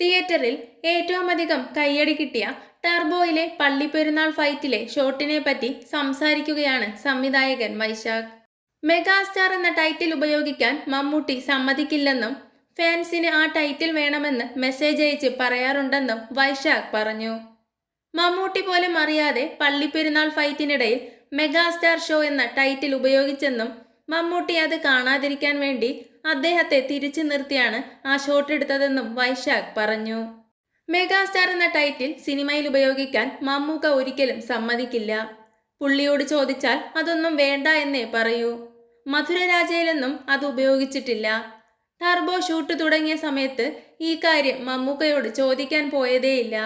തിയേറ്ററിൽ ഏറ്റവും അധികം കയ്യടി കിട്ടിയ ടർബോയിലെ പള്ളിപ്പെരുന്നാൾ ഫൈറ്റിലെ ഷോട്ടിനെ പറ്റി സംസാരിക്കുകയാണ് സംവിധായകൻ വൈശാഖ്. മെഗാസ്റ്റാർ എന്ന ടൈറ്റിൽ ഉപയോഗിക്കാൻ മമ്മൂട്ടി സമ്മതിക്കില്ലെന്നും ഫാൻസിന് ആ ടൈറ്റിൽ വേണമെന്ന് മെസ്സേജ് അയച്ച് പറയാറുണ്ടെന്നും വൈശാഖ് പറഞ്ഞു. മമ്മൂട്ടി പോലും അറിയാതെ പള്ളിപ്പെരുന്നാൾ ഫൈറ്റിനിടയിൽ മെഗാസ്റ്റാർ ഷോ എന്ന ടൈറ്റിൽ ഉപയോഗിച്ചെന്നും മമ്മൂട്ടി അത് കാണാതിരിക്കാൻ വേണ്ടി അദ്ദേഹത്തെ തിരിച്ചു നിർത്തിയാണ് ആ ഷോട്ട് എടുത്തതെന്നും വൈശാഖ് പറഞ്ഞു. മെഗാസ്റ്റാർ എന്ന ടൈറ്റിൽ സിനിമയിൽ ഉപയോഗിക്കാൻ മമ്മൂക്ക ഒരിക്കലും സമ്മതിക്കില്ല. പുള്ളിയോട് ചോദിച്ചാൽ അതൊന്നും വേണ്ട എന്നേ പറയൂ. മധുരരാജയിലെന്നും അത് ഉപയോഗിച്ചിട്ടില്ല. ടർബോ ഷൂട്ട് തുടങ്ങിയ സമയത്ത് ഈ കാര്യം മമ്മൂക്കയോട് ചോദിക്കാൻ പോയതേയില്ല.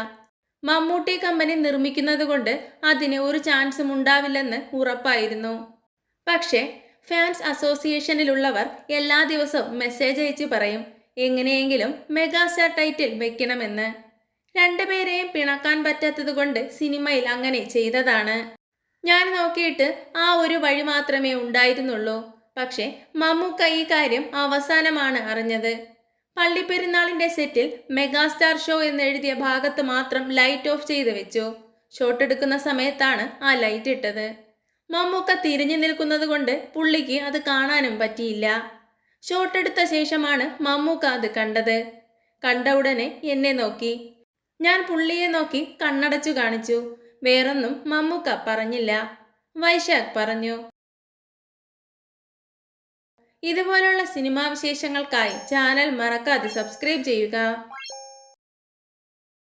മമ്മൂട്ടി കമ്പനി നിർമ്മിക്കുന്നത് കൊണ്ട് അതിന് ഒരു ചാൻസും ഉണ്ടാവില്ലെന്ന് ഉറപ്പായിരുന്നു. പക്ഷേ ഫാൻസ് അസോസിയേഷനിലുള്ളവർ എല്ലാ ദിവസവും മെസ്സേജ് അയച്ച് പറയും എങ്ങനെയെങ്കിലും മെഗാസ്റ്റാർ ടൈറ്റിൽ വെക്കണമെന്ന്. രണ്ടുപേരെയും പിണക്കാൻ പറ്റാത്തതുകൊണ്ട് സിനിമയിൽ അങ്ങനെ ചെയ്തതാണ്. ഞാൻ നോക്കിയിട്ട് ആ ഒരു വഴി മാത്രമേ ഉണ്ടായിരുന്നുള്ളൂ. പക്ഷേ മമ്മൂക്ക ഈ കാര്യം അവസാനമാണ് അറിഞ്ഞത്. പള്ളിപ്പെരുന്നാളിന്റെ സെറ്റിൽ മെഗാസ്റ്റാർ ഷോ എന്നെഴുതിയ ഭാഗത്ത് മാത്രം ലൈറ്റ് ഓഫ് ചെയ്ത് വെച്ചു. ഷോട്ട് എടുക്കുന്ന സമയത്താണ് ആ ലൈറ്റ് ഇട്ടത്. മമ്മൂക്ക തിരിഞ്ഞു നിൽക്കുന്നത് കൊണ്ട് പുള്ളിക്ക് അത് കാണാനും പറ്റിയില്ല. ഷോട്ട് എടുത്ത ശേഷമാണ് മമ്മൂക്ക അത് കണ്ടത്. കണ്ട ഉടനെ എന്നെ നോക്കി. ഞാൻ പുള്ളിയെ നോക്കി കണ്ണടച്ചു കാണിച്ചു. വേറൊന്നും മമ്മൂക്ക പറഞ്ഞില്ല. വൈശാഖ് പറഞ്ഞു. ഇതുപോലുള്ള സിനിമാ വിശേഷങ്ങൾക്കായി ചാനൽ മറക്കാതെ സബ്സ്ക്രൈബ് ചെയ്യുക.